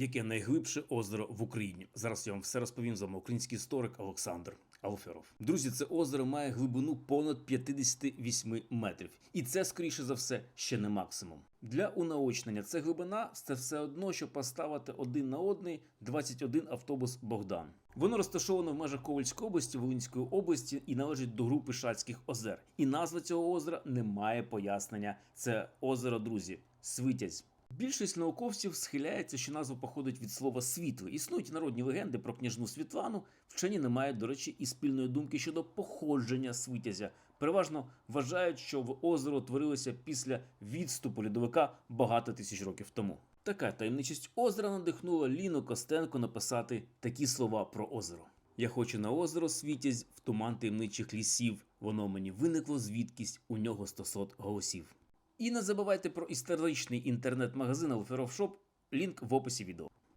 Яке найглибше озеро в Україні? Зараз я вам все розповім з вами український історик Олександр Алферов. Друзі, це озеро має глибину понад 58 метрів, і це, скоріше за все, ще не максимум. Для унаочнення це глибина це все одно, що поставити один на одний 21 автобус Богдан. Воно розташовано в межах Ковальської області, Волинської області і належить до групи Шацьких озер. І назва цього озера не має пояснення. Це озеро, друзі, Свитязь. Більшість науковців схиляється, що назва походить від слова світле. Існують народні легенди про княжну Світлану. Вчені не мають, до речі, і спільної думки щодо походження свитязя. Переважно вважають, що в озеро творилося після відступу льодовика багато тисяч років тому. Така таємничість озера надихнула Ліну Костенко написати такі слова про озеро. Я хочу на озеро світязь в туман таємничих лісів. Воно мені виникло звідкись, у нього стосот голосів. І не забувайте про історичний інтернет-магазин Alferov Shop, лінк в описі відео.